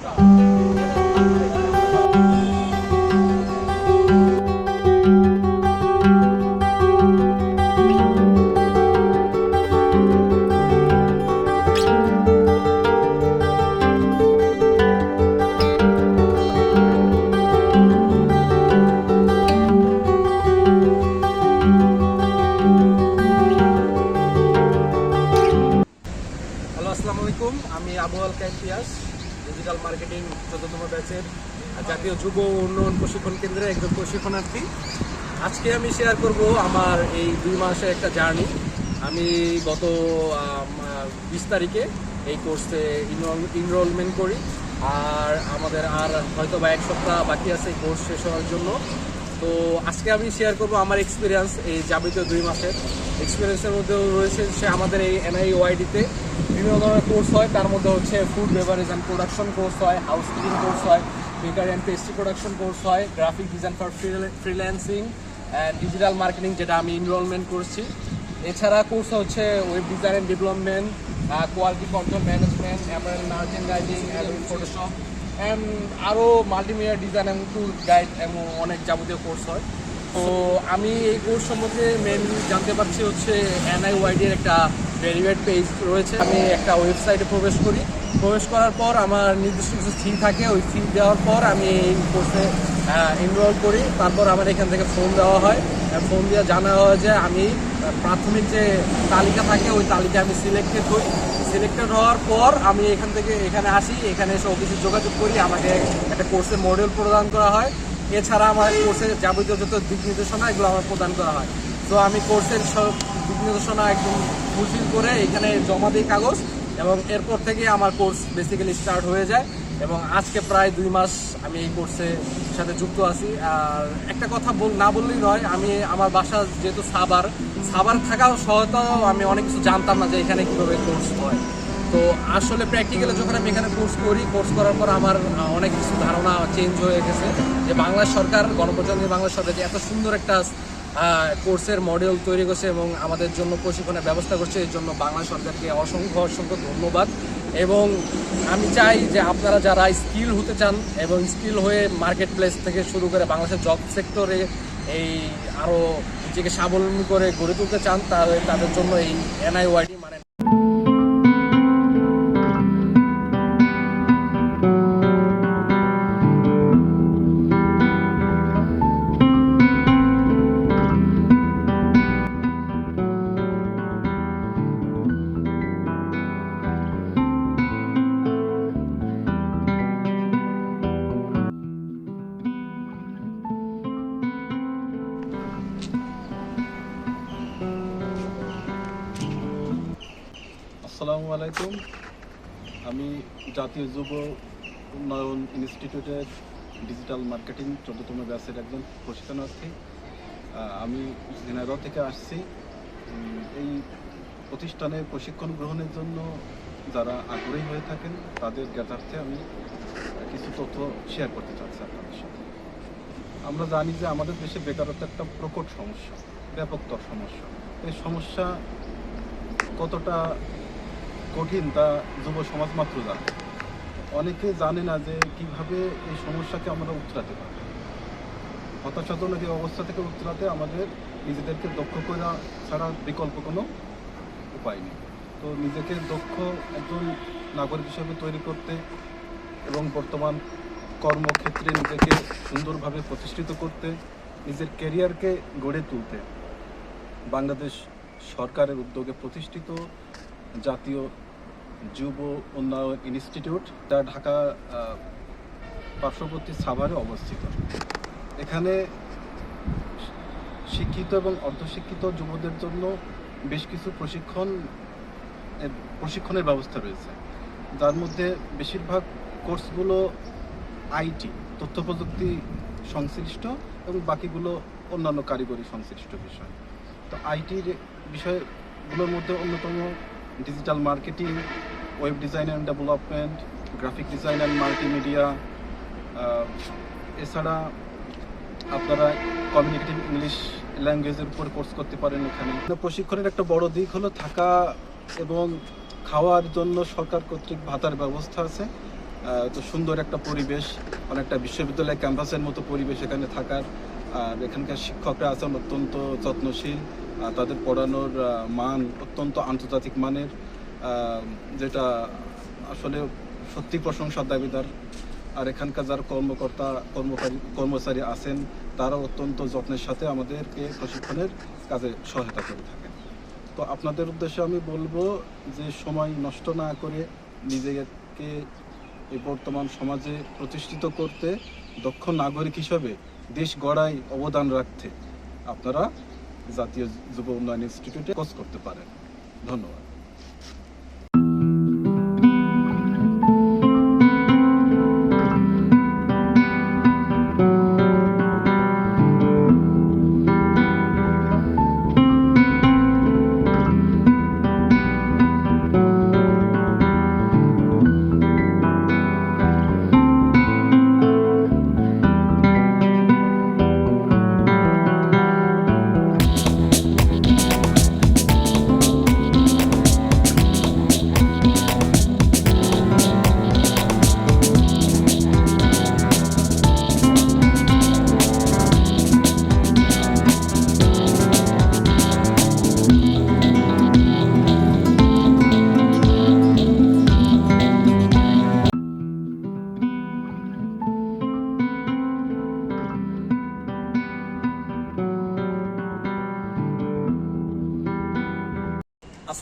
thank you আজকে আমি share করব আমার এই দুই মাসের একটা জার্নি আমি গত বিশ তারিখে এই কোর্সে ইনরোলমেন্ট করি। আর আমাদের আর হয়তো বা এক সপ্তাহ বাকি আছে এই কোর্স শেষ হওয়ার জন্য। তো আজকে আমি শেয়ার করব আমার এক্সপিরিয়েন্স এই যাবতীয় দুই মাসের। এক্সপিরিয়েন্সের মধ্যেও রয়েছে সে আমাদের এই এনআই ওয়াইডিতে বিভিন্ন ধরনের কোর্স হয়। তার মধ্যে হচ্ছে food beverage and production course হয় হাউস কিপিং কোর্স হয় bakery and pastry production course হয় graphic design for freelancing digital marketing যেটা আমি এনরোলমেন্ট করছি। এছাড়া কোর্স হচ্ছে web design and development quality control management apparel merchandising Photoshop and আরও multimedia design এবং টুল গাইড এবং অনেক যাবতীয় কোর্স হয়। তো আমি এই কোর্স সম্বন্ধে মেনলি জানতে পারছি হচ্ছে এনআই ওয়াইডির একটা ভেরিফাইড পেজ রয়েছে। আমি একটা ওয়েবসাইটে প্রবেশ করি। প্রবেশ করার পর আমার নির্দিষ্ট কিছু ফি থাকে। ওই ফি দেওয়ার পর আমি এই কোর্সে এনরোল করি, তারপর আমার এখান থেকে ফোন দেওয়া হয়। ফোন দিয়ে জানা হয় যে আমি প্রাথমিক যে তালিকা থাকে, ওই তালিকায় আমি সিলেক্টেড হই। সিলেক্টেড হওয়ার পর আমি এখান থেকে এখানে আসি, এখানে এসে অফিসে যোগাযোগ করি, আমাকে একটা কোর্সের মডেল প্রদান করা হয়। এছাড়া আমার কোর্সের যাবতীয় যত দিক নির্দেশনা, এগুলো আমার প্রদান করা হয়। তো আমি কোর্সের সব দিক নির্দেশনা একদম ফুলফিল করে এখানে জমা দিই কাগজ, এবং এরপর থেকে আমার কোর্স বেসিক্যালি স্টার্ট হয়ে যায়। এবং আজকে প্রায় দুই মাস আমি এই কোর্সে সাথে যুক্ত আছি। আর একটা কথা বল না বললেই নয়, আমি আমার বাসা যেহেতু সাবার সাবার থাকাও সহায়তাও আমি অনেক কিছু জানতাম না যে এখানে কীভাবে কোর্স হয়। তো আসলে প্র্যাকটিক্যালি যখন আমি এখানে কোর্স করি কোর্স করার পর আমার অনেক কিছু ধারণা চেঞ্জ হয়ে গেছে যে বাংলা সরকার, গণপ্রজাতন্ত্রী বাংলা সরকার যে এত সুন্দর একটা কোর্সের মডেল তৈরি করছে এবং আমাদের জন্য প্রশিক্ষণের ব্যবস্থা করছে, এর জন্য বাংলা সরকারকে অসংখ্য অসংখ্য ধন্যবাদ। এবং আমি চাই যে আপনারা যারা স্কিল হতে চান এবং স্কিল হয়ে মার্কেট প্লেস থেকে শুরু করে বাংলাদেশের জব সেক্টরে এই আরও নিজেকে স্বাবলম্বী করে গড়ে তুলতে চান, তাহলে তাদের জন্য এই এনআইওয়াইডি আমি জাতীয় যুব উন্নয়ন ইনস্টিটিউটের ডিজিটাল মার্কেটিং চোদ্দতম ব্যাচের একজন প্রশিক্ষণার্থী আমি ঝিনাইদহ থেকে আসছি। এই প্রতিষ্ঠানে প্রশিক্ষণ গ্রহণের জন্য যারা আগ্রহী হয়ে থাকেন, তাদের জ্ঞাতার্থে আমি কিছু তথ্য শেয়ার করতে চাচ্ছি আপনাদের সাথে। আমরা জানি যে আমাদের দেশে বেকারত্ব একটা প্রকট সমস্যা, ব্যাপকতর সমস্যা। এই সমস্যা কতটা কঠিন, তা যুব সমাজ মাত্র জানে। অনেকে জানে না যে কীভাবে এই সমস্যাকে আমরা উতরাতে পারি। হতাশাজনক এই অবস্থা থেকে উতরাতে আমাদের নিজেদেরকে দক্ষ করা ছাড়া বিকল্প কোনো উপায় নেই। তো নিজেকে দক্ষ একজন নাগরিক হিসেবে তৈরি করতে এবং বর্তমান কর্মক্ষেত্রে নিজেকে সুন্দরভাবে প্রতিষ্ঠিত করতে, নিজের ক্যারিয়ারকে গড়ে তুলতে বাংলাদেশ সরকারের উদ্যোগে প্রতিষ্ঠিত জাতীয় যুব উন্নয়ন ইনস্টিটিউট, যা ঢাকা পার্শ্ববর্তী সাভারে অবস্থিত। এখানে শিক্ষিত এবং অর্ধশিক্ষিত যুবদের জন্য বেশ কিছু প্রশিক্ষণ প্রশিক্ষণের ব্যবস্থা রয়েছে। যার মধ্যে বেশিরভাগ কোর্সগুলো আইটি, তথ্য প্রযুক্তি সংশ্লিষ্ট এবং বাকিগুলো অন্যান্য কারিগরি সংশ্লিষ্ট বিষয়। তো আইটির বিষয়গুলোর মধ্যে অন্যতম digital marketing web design and development graphic design and multimedia এছাড়া আপনারা কমিউনিকেটিভ ইংলিশ ল্যাঙ্গুয়েজের উপর কোর্স করতে পারেন এখানে। প্রশিক্ষণের একটা বড় দিক হলো থাকা এবং খাওয়ার জন্য সরকার কর্তৃক ভাতার ব্যবস্থা আছে। তো সুন্দর একটা পরিবেশ, অনেকটা বিশ্ববিদ্যালয় ক্যাম্পাসের মতো পরিবেশ এখানে থাকার। আর এখানকার শিক্ষকরা আছেন অত্যন্ত যত্নশীল। তাদের পড়ানোর মান অত্যন্ত আন্তর্জাতিক মানের যেটা আসলে সত্যি প্রশংসার দাবিদার। আর এখানকার যারা কর্মকর্তা, কর্মকারী, কর্মচারী আছেন তারা অত্যন্ত যত্নের সাথে আমাদেরকে প্রশিক্ষণের কাজে সহায়তা করে থাকেন। তো আপনাদের উদ্দেশ্যে আমি বলব যে, সময় নষ্ট না করে নিজেকে এই বর্তমান সমাজে প্রতিষ্ঠিত করতে দক্ষ নাগরিক হিসাবে দেশ গড়ায় অবদান রাখতে আপনারা জাতীয় যুব উন্নয়ন ইনস্টিটিউটে কোর্স করতে পারেন। ধন্যবাদ।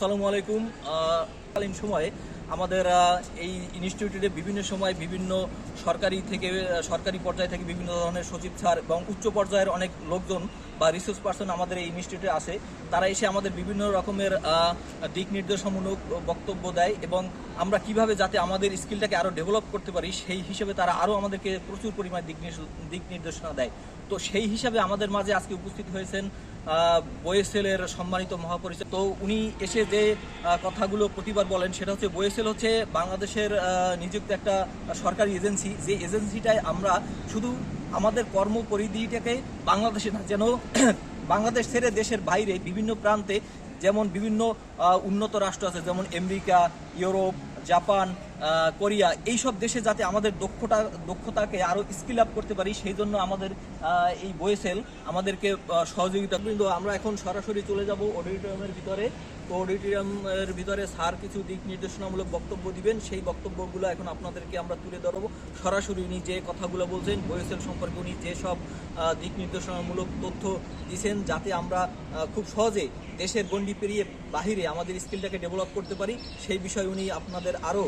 আসসালামু আলাইকুম। কালীন সময়ে আমাদের এই ইনস্টিটিউটে বিভিন্ন সময় বিভিন্ন সরকারি থেকে, সরকারি পর্যায় থেকে বিভিন্ন ধরনের সচিব স্যার এবং উচ্চ পর্যায়ের অনেক লোকজন বা রিসোর্স পার্সন আমাদের এই ইনস্টিটিউটে আসে। তারা এসে আমাদের বিভিন্ন রকমের দিক নির্দেশমূলক বক্তব্য দেয় এবং আমরা কীভাবে যাতে আমাদের স্কিলটাকে আরও ডেভেলপ করতে পারি, সেই হিসেবে তারা আরও আমাদেরকে প্রচুর পরিমাণে দিক দিক নির্দেশনা দেয়। তো সেই হিসাবে আমাদের মাঝে আজকে উপস্থিত হয়েছেন বয়েসেলের সম্মানিত মহাপরিচালক। তো উনি এসে যে কথাগুলো প্রতিবার বলেন, সেটা হচ্ছে বয়েসেল হচ্ছে বাংলাদেশের নিযুক্ত একটা সরকারি এজেন্সি। যে এজেন্সিটায় আমরা শুধু আমাদের কর্ম পরিধিটাকে বাংলাদেশে না, যেন বাংলাদেশ ছেড়ে দেশের বাইরে বিভিন্ন প্রান্তে যেমন বিভিন্ন উন্নত রাষ্ট্র আছে, যেমন আমেরিকা, ইউরোপ, জাপান কোরিয়া এইসব দেশে যাতে আমাদের দক্ষতা, দক্ষতাকে আরও স্কিল আপ করতে পারি, সেই জন্য আমাদের এই বয়েসেল আমাদেরকে সহযোগিতা কিন্তু আমরা এখন সরাসরি চলে যাব অডিটোরিয়ামের ভিতরে। তো অডিটোরিয়ামের ভিতরে স্যার কিছু দিক নির্দেশনামূলক বক্তব্য দিবেন। সেই বক্তব্যগুলো এখন আপনাদেরকে আমরা তুলে ধরবো। সরাসরি উনি যে কথাগুলো বলছেন বয়েসেল সম্পর্কে উনি যেসব দিক নির্দেশনামূলক তথ্য দিছেন, যাতে আমরা খুব সহজে দেশের গণ্ডি পেরিয়ে বাহিরে আমাদের স্কিলটাকে ডেভেলপ করতে পারি, সেই বিষয়ে উনি আপনাদের আরও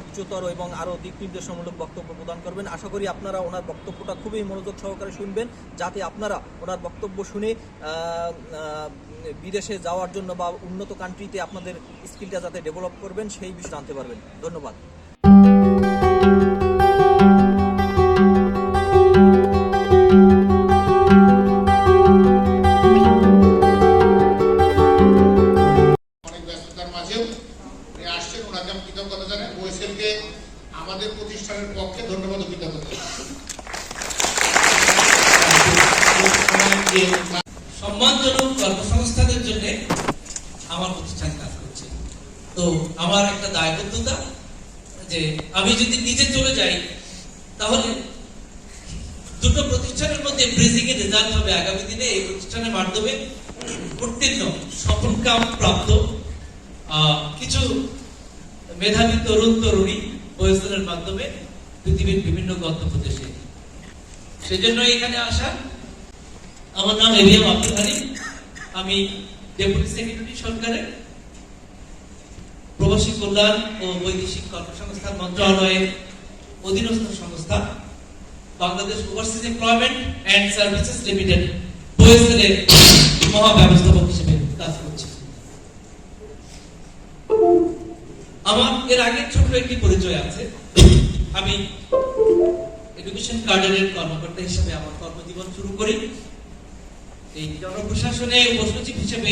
উচ্চতর এবং আরও দিক নির্দেশনামূলক বক্তব্য প্রদান করবেন। আশা করি আপনারা ওনার বক্তব্যটা খুবই মনোযোগ সহকারে শুনবেন, যাতে আপনারা ওনার বক্তব্য শুনে বিদেশে যাওয়ার জন্য বা উন্নত কান্ট্রিতে আপনাদের স্কিলটা যাতে ডেভেলপ করবেন সেই বিষয়ে জানতে পারবেন। ধন্যবাদ। প্রতিষ্ঠানের মধ্যে ব্রিজিং এর রেজাল্ট হবে আগামী দিনে। এই প্রতিষ্ঠানের মাধ্যমে উত্তীর্ণ, সফল কাম প্রাপ্ত কিছু মেধাবী তরুণ, তরুণী বয়সের মাধ্যমে পৃথিবীর বিভিন্ন গন্তব্য দেশে সেজন্য এখানে আসা, আমার নাম এভিএম আব্দুল হালিম আমি ডেপুটি সেক্রেটারি সরকারের প্রবাসী কল্যাণ ও বৈদেশিক কর্মসংস্থান মন্ত্রণালয়ের অধীনস্থ সংস্থা। Bangladesh Overseas Employment and Services Limited ওয়েসেলের মহাব্যবস্থাপক হিসেবে কাজ করছি। আমার এর আগে ছোট একটি পরিচয় আছে। আমি এডুকেশন কার্ডারের কর্মকর্তা হিসেবে আমার কর্মজীবন শুরু করি। এই জনপ্রশাসনে উপসচিব হিসেবে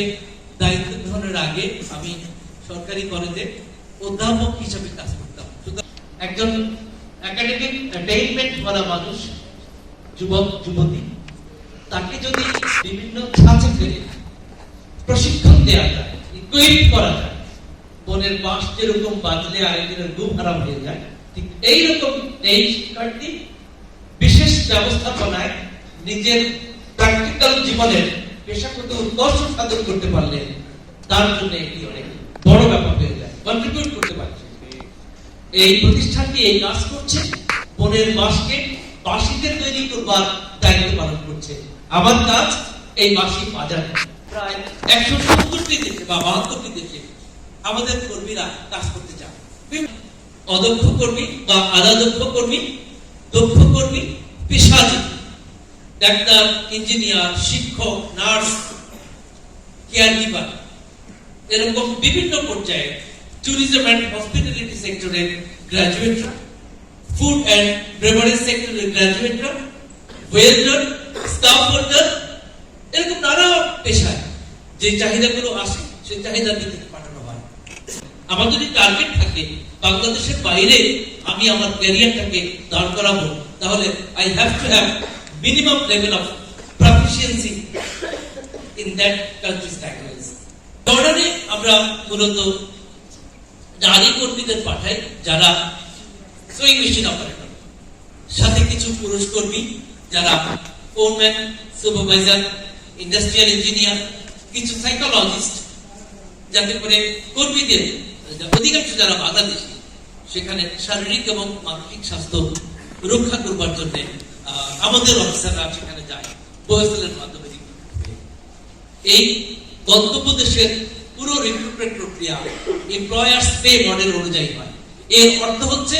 দায়িত্ব গ্রহণের আগে আমি সরকারি কলেজে অধ্যাপক হিসেবে কাজ করতাম। একজন একাডেমিক অ্যাটেইনমেন্ট করা মানুষ যুবক, যুবতী। তাকে যদি বিভিন্ন ছাঁচে ফেলে, প্রশিক্ষণ দেওয়া যায় ইকুইপ করা যায়, বনের বাঁশ যেরকম বাজলে আরেকজনের ঘুম হারাম হয়ে যায়, ঠিক এইরকম এই শিক্ষার্থী বিশেষ ব্যবস্থাপনায় নিজের প্র্যাকটিক্যাল জীবনের পেশাগত উৎকর্ষ সাধন করতে পারলে তার জন্য এটি অনেক বড় ব্যাপার হয়ে যায় কন্ট্রিবিউট করতে পারছে এই প্রতিষ্ঠানটি এই কাজ করছে। পনেরো মাসকে বাসিতে তৈরি করবার দায়িত্ব পালন করছে। আমার কাজ এই বাসি বাজার। প্রায় একশো সত্তরটি দেশে বা বাহাত্তরটি দেশে আমাদের কর্মীরা কাজ করতে চান অদক্ষ কর্মী বা আধা দক্ষ কর্মী দক্ষ কর্মী, পেশাজীবী, ডাক্তার, ইঞ্জিনিয়ার, শিক্ষক, নার্স কেয়ার গিভার এরকম বিভিন্ন পর্যায়ে ট্যুরিজম অ্যান্ড হসপিটালিটি সেক্টরের গ্রাজুয়েটরা ফুড অ্যান্ড বেভারেজ সেক্টরের গ্রাজুয়েটরা ওয়েল্ডার স্টাফ হোল্ডার এরকম নানা পেশায় যে চাহিদাগুলো আসে, সেই চাহিদার ভিত্তিতে পাঠানো হয়। আমার যদি টার্গেট থাকে, বাংলাদেশের বাইরে আমি আমার ক্যারিয়ারটাকে দাঁড় করাবো, তাহলে I have to have minimum level of proficiency in that country's language জর্ডানে আমরা মূলত নারী কর্মীদের পাঠাই যারা সুইং মেশিন অপারেটর সাথে কিছু পুরুষ কর্মী, যারা ফোরম্যান সুপারভাইজার ইন্ডাস্ট্রিয়াল ইঞ্জিনিয়ার কিছু সাইকোলজিস্ট যাতে করে কর্মীদের অধিকাংশ যারা বাংলাদেশি সেখানে শারীরিক এবং মানসিক স্বাস্থ্য রক্ষা করবার জন্য আমাদের অফিসাররা সেখানে যায়, বয়সের মাধ্যমে। এই গন্তব্য দেশের রিক্রুটমেন্ট প্রক্রিয়া। এমপ্লয়ার্স পে মডেল অনুযায়ী হয়। এর অর্থ হচ্ছে,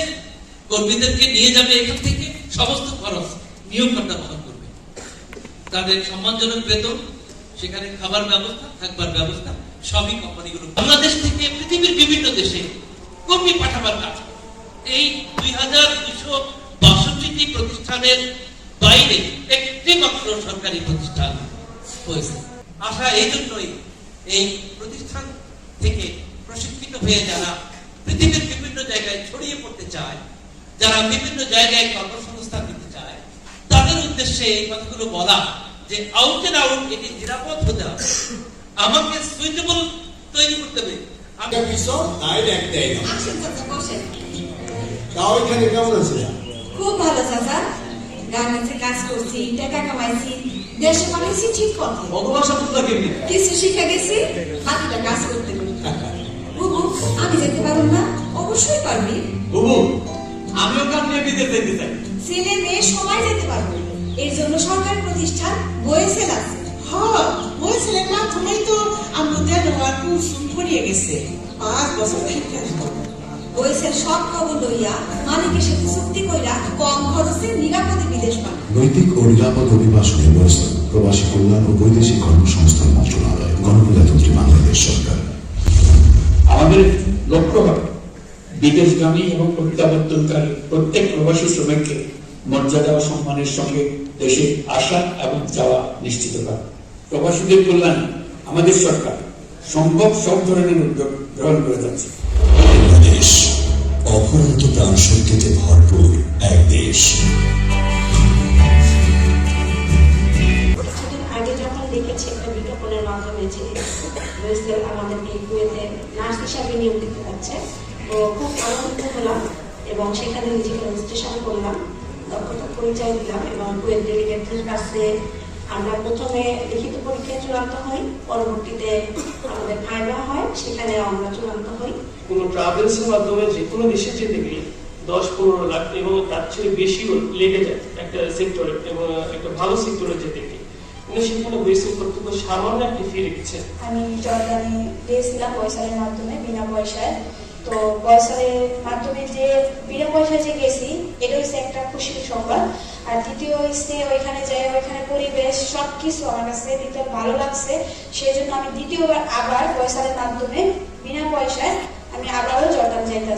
কর্মীদেরকে নিয়ে যাবে এখান থেকে সমস্ত খরচ, নিয়োগকর্তা বহন করবে। তাদের সম্মানজনক বেতন, সেখানে খাবার ব্যবস্থা, থাকবার ব্যবস্থা, সবই কোম্পানিগুলো বাংলাদেশ থেকে পৃথিবীর বিভিন্ন দেশে কর্মী পাঠাবার কাজ। এই দুই হাজার দুশো বাষট্টিটি প্রতিষ্ঠানের বাইরে একটি মাত্র সরকারি প্রতিষ্ঠান হয়েছে। আশা এই জন্যই এই প্রতিষ্ঠান থেকে প্রশিক্ষিত হয়ে যারা পৃথিবীর বিভিন্ন জায়গায় ছড়িয়ে পড়তে চায় যারা বিভিন্ন জায়গায় কর্মসংস্থান দিতে চায় তাদের উদ্দেশ্যে এই কথাগুলো বলা যে আউট এন্ড আউট এটি নিরাপদ হতে হবে। আমাকে সুইটেবল তৈরি করতে হবে। খুব ভালো চাচা। গার্মেন্টসে কাজ করছি টাকা কামাইছি। দেশে পাঠাইছি ঠিক কথা বঙ্গভাষা বুঝলা কেমনি? কিছু শিখে গেছি বাকিটা কাজ করতে বুবু আমি যেতে পারব না? অবশ্যই পারবি। বুবু আমিও কাম নিয়ে বিদেশ যেতে চাই। ছেলে মেয়ে সবাই যেতে পারবে। এর জন্য সরকারি প্রতিষ্ঠান বয়েসেল আছে। হ্যাঁ ছেলের মাধ্যমেই তো আমাদের কোর্স ফুরিয়ে গেছে। পাঁচ বছর থেকে বয়েসেল সব খবর লইয়া মালিকের সাথে চুক্তি কইরা কম খরচে নিরাপদে বিদেশ পাঠায়। নৈতিক ও নিরাপদ অভিবাসনের ব্যবস্থা প্রবাসী কল্যাণ ও বৈদেশিক কর্মসংস্থান মন্ত্রণালয় গণপ্রজাতন্ত্রী বাংলাদেশ সরকার। আমাদের লক্ষ্য হবে বিদেশগামী এবং প্রত্যাবর্তনকারী প্রত্যেক প্রবাসী শ্রমিককে মর্যাদা ও সম্মানের সঙ্গে দেশে আসা এবং যাওয়া নিশ্চিত করা। প্রবাসীদের কল্যাণে আমাদের সরকার সম্ভব সব ধরনের উদ্যোগ গ্রহণ করে যাচ্ছে। অফুরন্ত প্রাণ শক্তিতে ভরপুর এক দেশ। খুব হলাম এবং সেখানে নিজেকে রেজিস্ট্রেশন করলাম পরিচয় এবং প্রথমে লিখিত পরীক্ষায় চূড়ান্ত হই, পরবর্তীতে আমাদের ফাইবা হয়, সেখানে আমরা চূড়ান্ত হই। কোনো ট্রাভেলসের মাধ্যমে যে কোনো দেশে যেতে গেলে দশ পনেরো লাখ এবং তার চেয়ে বেশিও লেগে যায় একটা সেক্টরে এবং একটা ভালো সেক্টরে যেতে গেলে। কিন্তু সেখানে আমি জর্দানে গিয়েছিলাম পয়সারের মাধ্যমে, বিনা পয়সায়। তো পয়সারের মাধ্যমে যে বিনা পয়সায় যে গেছি এটা হচ্ছে একটা খুশির সংবাদ। আর দ্বিতীয় হচ্ছে ওইখানে যাই, ওইখানে পরিবেশ সব কিছু আমার কাছে দিতে ভালো লাগছে। সেই জন্য আমি দ্বিতীয়বার আবার পয়সারের মাধ্যমে বিনা পয়সায় আমি আবারও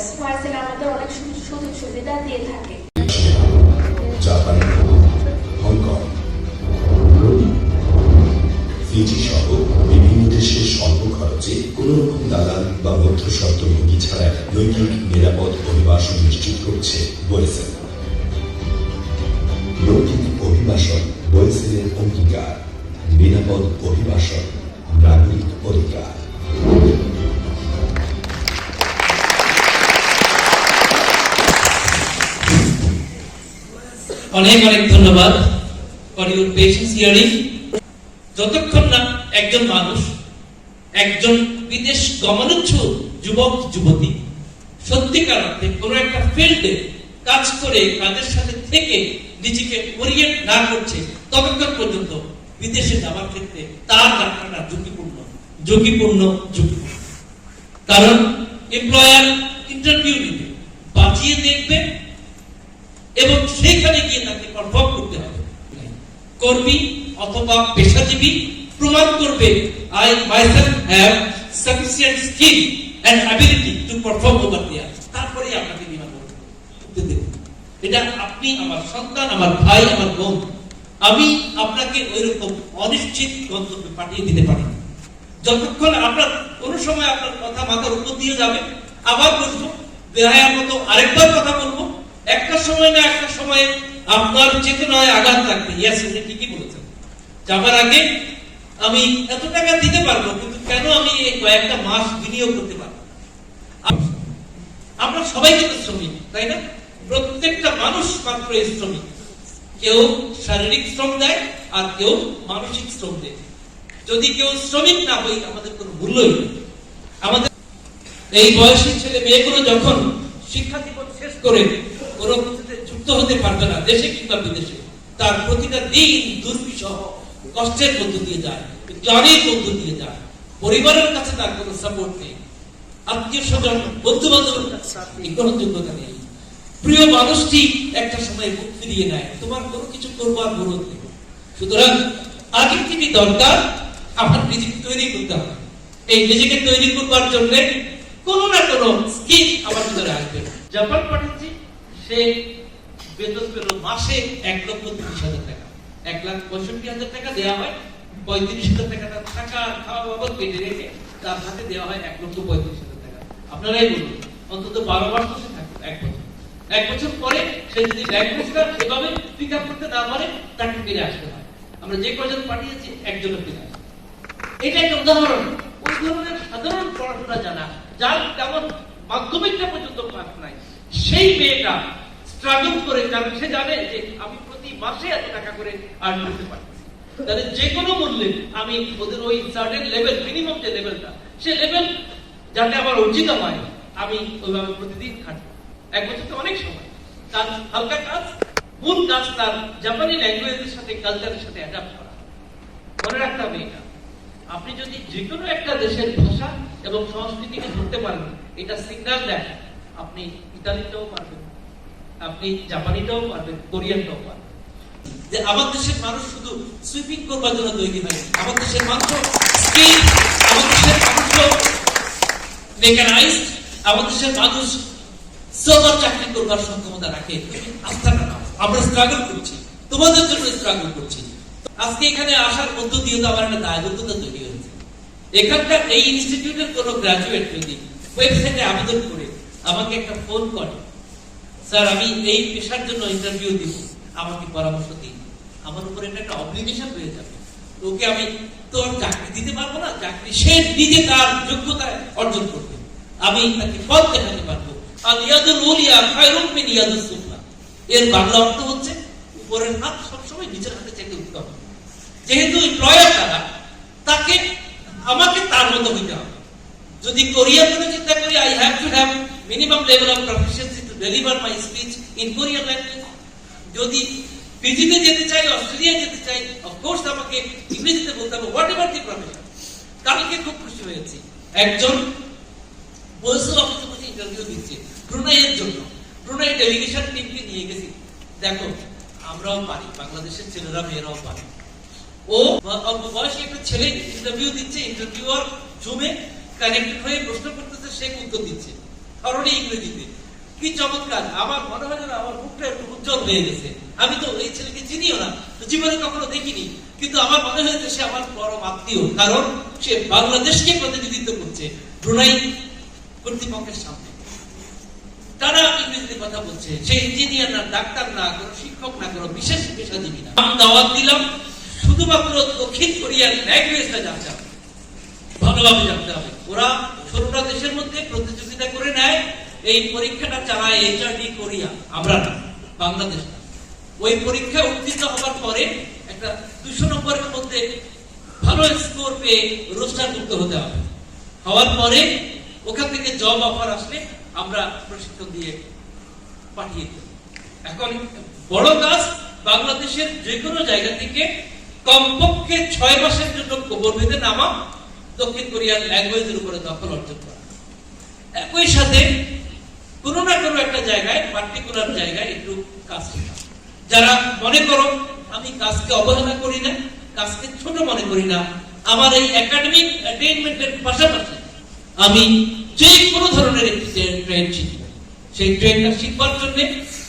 জর্দান আমাদের অনেক সুযোগ সুবিধা দিয়ে থাকে বিভিন্ন দেশের স্বল্প খরচে কোন দালাল বা মধ্যস্বত্ব ভঙ্গি ছাড়া নৈতিক, নিরাপদ অভিবাসন নিশ্চিত করছে বয়েসেল নৈতিক অভিবাসন বয়েসেলের অঙ্গীকার, নিরাপদ অনেক অনেক ধন্যবাদ ফর ইউর পেশেন্স হিয়ারিং যতক্ষণ না একজন মানুষ, একজন বিদেশ গমনোচ্ছুক যুবক, যুবতী, সত্যিকার অর্থে কোনো একটা ফিল্ডে কাজ করে কাজের সাথে থেকে নিজেকে ওরিয়েন্ট না করছে, ততক্ষণ পর্যন্ত বিদেশে যাওয়ার ক্ষেত্রে তার যাত্রাটা ঝুঁকিপূর্ণ ঝুঁকিপূর্ণ ঝুঁকিপূর্ণ। কারণ এমপ্লয়ার ইন্টারভিউ নিবে বাঁচিয়ে দেখবে এবং সেখানে গিয়ে তাকে পারফর্ম করতে হবে। কর্মী অথবা পেশাজীবী প্রমাণ করবে I myself have sufficient skill and ability to perform over there তারপরে আপনাকে বিমান করতে এটা আপনি আমার সন্তান, আমার ভাই, আমার বোন। আমি আপনাকে ওইরকম অনিশ্চিত গন্তব্যে পাঠিয়ে দিতে পারি। যতক্ষণ আপনার, কোনো সময় আপনার কথা মাথার উপর দিয়ে যাবে, আবার বসবো, বেহায়ার মতো আরেকবার কথা বলব একটা সময় না একটা সময় আপনার চেতনায় আঘাত থাকবে ইয়াস ঠিকই বলেছেন। যাবার আগে আমি এত টাকা দিতে পারব, কিন্তু কেন আমি কয়েকটা মাস বিনিয়োগ করতে পারব? আমরা সবাই কিন্তু শ্রমিক, তাই না? প্রত্যেকটা মানুষ মাত্র শ্রমিক। কেউ শারীরিক শ্রম দেয় আর কেউ মানসিক শ্রম দেয়। যদি কেউ শ্রমিক না হই আমাদের কোনো মূল্যই আমাদের এই বয়সী ছেলে মেয়েগুলো যখন শিক্ষা জীবন শেষ করে কোনো যুক্ত হতে পারবে না, দেশে কিংবা বিদেশে। তার প্রতিটা দিন দুর্বিষহ কষ্টের মধ্য দিয়ে যায় গ্লানির মধ্য দিয়ে যায়। পরিবারের কাছে তার কোনো সাপোর্ট নেই। আত্মীয় স্বজন বন্ধু বান্ধবের কাছে এই গ্রহণযোগ্যতা নেই। প্রিয় মানুষটি একটা সময় মুখ ফিরিয়ে নেয়, তোমার কোনো কিছু করবার অনুরোধ নেই। সুতরাং আগে থেকে দরকার আমার নিজেকে তৈরি করতে হবে। এই নিজেকে তৈরি করবার জন্য কোনো না কোনো স্কিল আমার ভিতরে আসবে। জাপান পাঠাচ্ছি সে বেতন পেল মাসে এক লক্ষ তিরিশ হাজার টাকা। এক লাখ পঁয়ষট্টি হাজার টাকা দেওয়া হয়, পঁয়ত্রিশ হাজার থাকা খাওয়া বাবদ কেটে রেখে তার হাতে দেওয়া হয় এক লক্ষ পঁয়ত্রিশ হাজার টাকা। আপনারাই বলুন, অন্তত বারো মাস তো সে থাকবে, এক বছর। এক বছর পরে সে যদি ব্যাংকটা সেভাবে পিক আপ করতে না পারে, তাকে ফিরে আসতে হয়। আমরা যে কজন পাঠিয়েছি, একজনও ফিরে আসে এটা একটা উদাহরণ। ওই ধরনের সাধারণ পড়াশোনা জানা, যার তেমন মাধ্যমিকটা পর্যন্ত পাস নাই সেই মেয়েটা স্ট্রাগল করে কারণ সে জানে যে আমি প্রতি মাসে এত টাকা করে আর্ন করতে পারি তাহলে যে কোনো মূল্যে আমি ওদের ওই সার্টেন লেভেল মিনিমাম যে লেভেলটা সে লেভেল যাতে আমার অর্জিত হয়, আমি ওইভাবে প্রতিদিন খাটবো। এক বছর তো অনেক সময়। তার হালকা কাজ, মূল কাজ তার জাপানি ল্যাঙ্গুয়েজের সাথে কালচারের সাথে অ্যাডাপ্ট করা। মনে রাখতে হবে এটা। আপনি যদি যে কোনো একটা দেশের ভাষা এবং সংস্কৃতিকে ধরতে পারেন, এটা সিগন্যাল দেয়। আপনি ইতালিটাও পারবেন আপনি জাপানিটাও পারবেন, কোরিয়ানটাও পারবেন। যে আমার দেশের মানুষ শুধু সুইপিং করবার জন্য তৈরি হয়, আমার দেশের মানুষ আমার দেশের মানুষ মেকানাইজড আমার দেশের মানুষ চাকরি করবার সক্ষমতা রাখে। আস্থাটা নাও, আমরা স্ট্রাগল করছি, তোমাদের জন্য স্ট্রাগল করছি। আজকে এখানে আসার মধ্য দিয়ে তো আমার একটা দায়বদ্ধতা তৈরি হয়েছে। এখানকার এই ইনস্টিটিউটের কোন গ্রাজুয়েট যদি ওয়েবসাইটে আবেদন করে আমাকে একটা ফোন করে, স্যার, আমি এই পেশার জন্য ইন্টারভিউ দিব, আমাকে পরামর্শ দিন। আমার উপর এটা একটা অব্লিগেশন হয়ে যাবে। ওকে আমি, তো আর চাকরি দিতে পারব না, চাকরি সে নিজে তার যোগ্যতা অর্জন করবে। আমি তাকে পথ দেখাতে পারব। আর ইয়াদুল উলিয়া খায়রুম মিন ইয়াদুস সুফলা এর বাংলা অর্থ হচ্ছে, উপরের হাত সবসময় নিজের হাতে চেয়ে উত্তম যেহেতু এমপ্লয়ার তারা, তাকে, আমাকে তার মতো হইতে হবে। যদি কোরিয়ার জন্য চিন্তা করি I have to have minimum level of proficiency to deliver my speech in Korean language যদি পিজিতে যেতে চাই অস্ট্রেলিয়া যেতে চাই অফকোর্স আমাকে ইংরেজিতে বলতে হবে হোয়াট এভার দি প্রফেশন কালকে খুব খুশি হয়েছি। একজন পোস্টাল অফিসে বসে ইন্টারভিউ দিচ্ছে ব্রুনাইয়ের জন্য। ব্রুনাই ডেলিগেশন টিমকে নিয়ে গেছি। দেখো, আমরাও পারি, বাংলাদেশের ছেলেরা, মেয়েরাও পারি। ও বয়সী একটা ছেলে ইন্টারভিউ দিচ্ছে ইন্টারভিউয়ার জুমে কানেক্টেড হয়ে প্রশ্ন করতেছে, সে উত্তর দিচ্ছে। ধরনে ইংরেজিতে। কি চমৎকার। আমার মনে হয় যেন আমার মুখটা একটু উজ্জ্বল হয়ে গেছে। আমি তো এই ছেলেকে চিনিও না জীবনে কখনো দেখিনি। কিন্তু আমার মনে হয়েছে সে আমার বড় আত্মীয়, কারণ সে বাংলাদেশকে প্রতিনিধিত্ব করছে ব্রুনাই কর্তৃপক্ষের সামনে। তারা ইংরেজিতে কথা বলছে, সে ইঞ্জিনিয়ার না, ডাক্তার না, কোনো শিক্ষক না, কোনো বিশেষ পেশাজীবী না। আমি দাওয়াত দিলাম, শুধুমাত্র দক্ষিণ কোরিয়ার ল্যাঙ্গুয়েজটা জানতে হবে। ভালোভাবে জানতে হবে। ওরা ষোলোটা দেশের মধ্যে প্রতিযোগিতা করে নেয়, এই পরীক্ষাটা চালায় এইচআরডি কোরিয়া, আমরা না, বাংলাদেশ ওই পরীক্ষায় উত্তীর্ণ হওয়ার পরে একটা দুশো নম্বরের মধ্যে ভালো স্কোর পেয়ে রোস্টার মুক্ত হতে হবে। হওয়ার পরে ওখান থেকে জব অফার আসলে আমরা প্রশিক্ষণ দিয়ে পাঠিয়ে দিই। এখন বড় কাজ, বাংলাদেশের যে কোনো জায়গা থেকে কমপক্ষে ছয় মাসের জন্য কবর বেঁধে নামা দক্ষিণ কোরিয়ার ল্যাঙ্গুয়েজের উপরে দখল অর্জন করা। একই সাথে কোনো না কোনো একটা জায়গায় পার্টিকুলার জায়গায় একটু কাজ যারা মনে করো, আমি কাজকে অবহেলা করি না, কাজকে ছোট মনে করি না, আমার এই একাডেমিক অ্যাটেইনমেন্টের পাশাপাশি আমি যে কোনো ধরনের ট্রেন শিখি। সেই ট্রেনটা শিখবার জন্য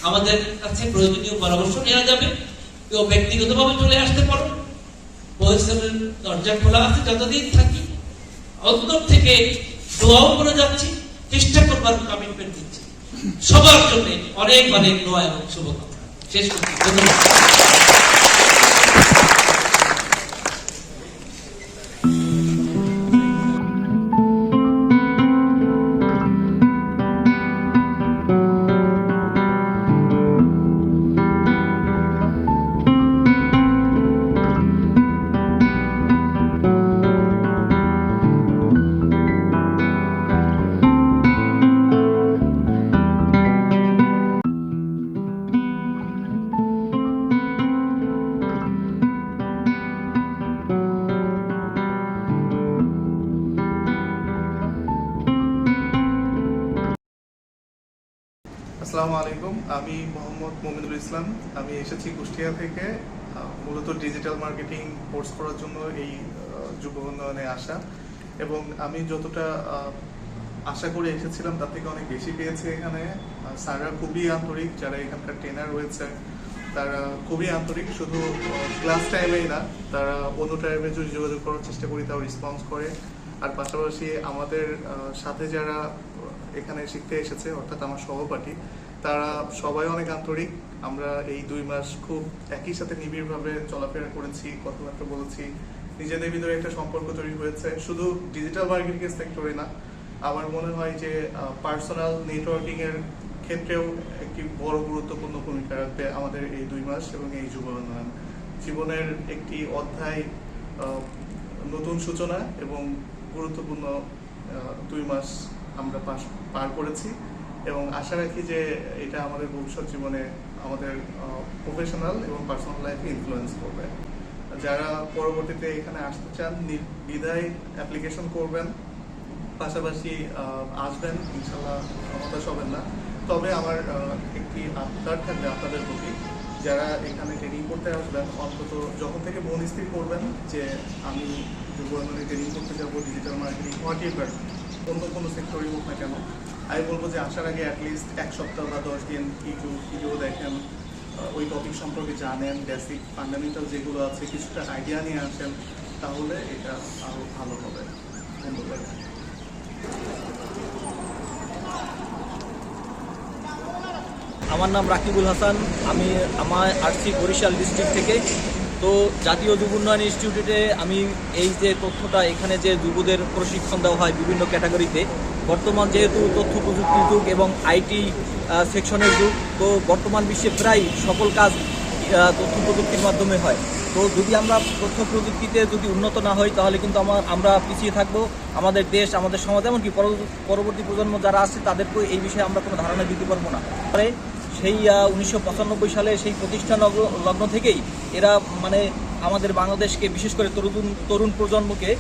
আমাদের কাছে প্রয়োজনীয় পরামর্শ নেওয়া যাবে। কেউ ব্যক্তিগতভাবে চলে আসতে পারো। পরিশ্রমের দরজা খোলা আছে, যতদিন থাকি। অন্তর থেকে দোয়াও করে যাচ্ছি, চেষ্টা করবার কমিটমেন্ট দিচ্ছি সবার জন্য অনেক অনেক দোয়া এবং শুভকামনা। শেষ করছি। আসসালামু আলাইকুম। আমি মোহাম্মদ মোমিনুল ইসলাম। আমি এসেছি কুষ্টিয়া থেকে। মূলত ডিজিটাল মার্কেটিং কোর্স করার জন্য এই যুব উন্নয়নে আসা। এবং আমি যতটা আশা করে এসেছিলাম তার থেকে অনেক বেশি পেয়েছি এখানে। স্যাররা খুবই আন্তরিক, যারা এখানকার ট্রেনার রয়েছে, তারা খুবই আন্তরিক। শুধু ক্লাস টাইমেই না, তারা অন্য টাইমে যদি যোগাযোগ করার চেষ্টা করি, তাও রেসপন্স করে। আর পাশাপাশি আমাদের সাথে যারা এখানে শিখতে এসেছে, অর্থাৎ আমার সহপাঠী তারা সবাই অনেক আন্তরিক। আমরা এই দুই মাস খুব একই সাথে নিবিড়ভাবে চলাফেরা করেছি, কথাবার্তা বলেছি। নিজেদের ভিতরে একটা সম্পর্ক তৈরি হয়েছে। শুধু ডিজিটাল মার্কেটিং সেক্টরে না, আমার মনে হয় যে পার্সোনাল নেটওয়ার্কিং এর ক্ষেত্রেও একটি বড় গুরুত্বপূর্ণ ভূমিকা রাখবে আমাদের এই দুই মাস এবং এই যুব উন্নয়ন জীবনের একটি অধ্যায় নতুন সূচনা এবং গুরুত্বপূর্ণ দুই মাস আমরা পার করেছি। এবং আশা রাখি যে এটা আমাদের ভবিষ্যৎ জীবনে আমাদের প্রফেশনাল এবং পার্সোনাল লাইফে ইনফ্লুয়েন্স করবে। যারা পরবর্তীতে এখানে আসতে চান বিদায় অ্যাপ্লিকেশন করবেন, পাশাপাশি আসবেন ইনশাল্লাহ হতাশ হবেন না। তবে আমার একটি আবদার থাকবে আপনাদের প্রতি, যারা এখানে ট্রেনিং করতে আসবেন, অন্তত যখন থেকে মন স্থির করবেন যে আমি যুবনগরে ট্রেনিং করতে যাব ডিজিটাল মার্কেটিং হোয়াট অন্য কোনো সেক্টরই হোক না কেন আমি বলব যে আসার আগে অ্যাটলিস্ট এক সপ্তাহ বা দশ দিন ইউটিউব ভিডিও দেখেন ওই টপিক সম্পর্কে জানেন বেসিক ফান্ডামেন্টাল যেগুলো আছে, কিছুটা আইডিয়া নিয়ে আসেন, তাহলে এটা আরও ভালো হবে। ধন্যবাদ। আমার নাম রাকিবুল হাসান, আমি আমার আসছি বরিশাল ডিস্ট্রিক্ট থেকে। তো জাতীয় যুব উন্নয়ন ইনস্টিটিউটে আমি এই যে তথ্যটা, এখানে যে যুবদের প্রশিক্ষণ দেওয়া হয় বিভিন্ন ক্যাটাগরিতে বর্তমান যেহেতু তথ্য প্রযুক্তির যুগ এবং আইটি সেকশনের যুগ, তো বর্তমান বিশ্বে প্রায় সকল কাজ তথ্য প্রযুক্তির মাধ্যমে হয়। তো যদি আমরা তথ্য প্রযুক্তিতে যদি উন্নত না হই, তাহলে কিন্তু আমার আমরা পিছিয়ে থাকব। আমাদের দেশ, আমাদের সমাজ, এমনকি পরবর্তী- প্রজন্ম যারা আছে তাদেরকেও এই বিষয়ে আমরা কোনো ধারণা দিতে পারব না। সেই উনিশশো পঁচানব্বই সালে সেই প্রতিষ্ঠান লগ্ন- থেকেই এরা মানে আমাদের বাংলাদেশকে, বিশেষ করে তরুণ তরুণ প্রজন্মকে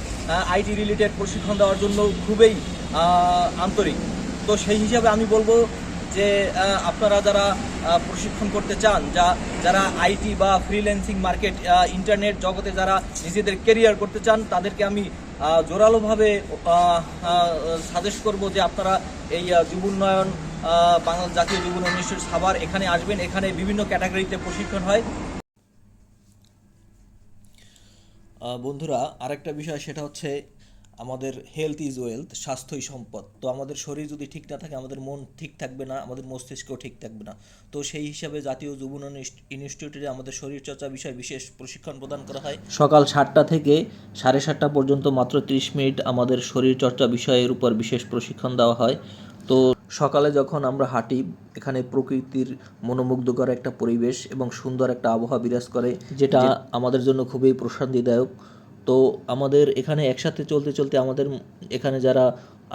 আইটি রিলেটেড প্রশিক্ষণ দেওয়ার জন্য খুবই আন্তরিক। তো সেই হিসাবে আমি বলব যে আপনারা যারা প্রশিক্ষণ করতে চান, যা, যারা আইটি বা ফ্রিল্যান্সিং মার্কেট ইন্টারনেট জগতে যারা নিজেদের কেরিয়ার করতে চান, তাদেরকে আমি জোরালোভাবে সাজেস্ট করব যে আপনারা এই যুব উন্নয়ন বাংলা জাতীয় যুব উন্নয়ন ইনস্টিটিউট সাভার এখানে আসবেন। এখানে বিভিন্ন ক্যাটাগরিতে প্রশিক্ষণ হয়। বন্ধুরা আরেকটা বিষয় সেটা হচ্ছে আমাদের হেলথ ইজ ওয়েলথ স্বাস্থ্যই সম্পদ। তো আমাদের শরীর যদি ঠিক না থাকে আমাদের মন ঠিক থাকবে না আমাদের মস্তিষ্কও ঠিক থাকবে না। তো সেই হিসাবে জাতীয় যুব উন্নয়ন ইনস্টিটিউটে আমাদের শরীরচর্চা বিষয়ে বিশেষ প্রশিক্ষণ প্রদান করা হয়। সকাল সাতটা থেকে সাড়ে সাতটা পর্যন্ত মাত্র ত্রিশ মিনিট আমাদের শরীরচর্চা বিষয়ের উপর বিশেষ প্রশিক্ষণ দেওয়া হয়। তো সকালে যখন আমরা হাঁটি এখানে প্রকৃতির মনোমুগ্ধকর একটা পরিবেশ এবং সুন্দর একটা আবহাওয়া বিরাজ করে যেটা আমাদের জন্য খুবই প্রশান্তিদায়ক। তো আমাদের এখানে একসাথে চলতে চলতে আমাদের এখানে যারা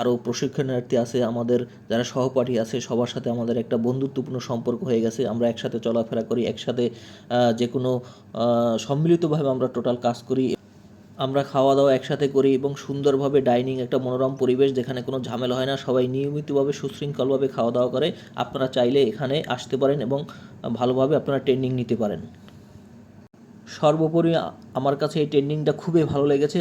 আরও প্রশিক্ষণার্থী আছে আমাদের যারা সহপাঠী আছে সবার সাথে আমাদের একটা বন্ধুত্বপূর্ণ সম্পর্ক হয়ে গেছে। আমরা একসাথে চলাফেরা করি একসাথে যে কোনো সম্মিলিতভাবে আমরা টোটাল কাজ করি। আমরা খাওয়া দাওয়া একসাথে করি এবং সুন্দরভাবে ডাইনিং একটা মনোরম পরিবেশ যেখানে কোনো ঝামেলা হয় না, সবাই নিয়মিতভাবে সুশৃঙ্খলভাবে খাওয়া দাওয়া করে। আপনারা চাইলে এখানে আসতে পারেন এবং ভালোভাবে আপনারা ট্রেনিং নিতে পারেন। সর্বোপরি আমার কাছে এই ট্রেনিংটা খুবই ভালো লেগেছে।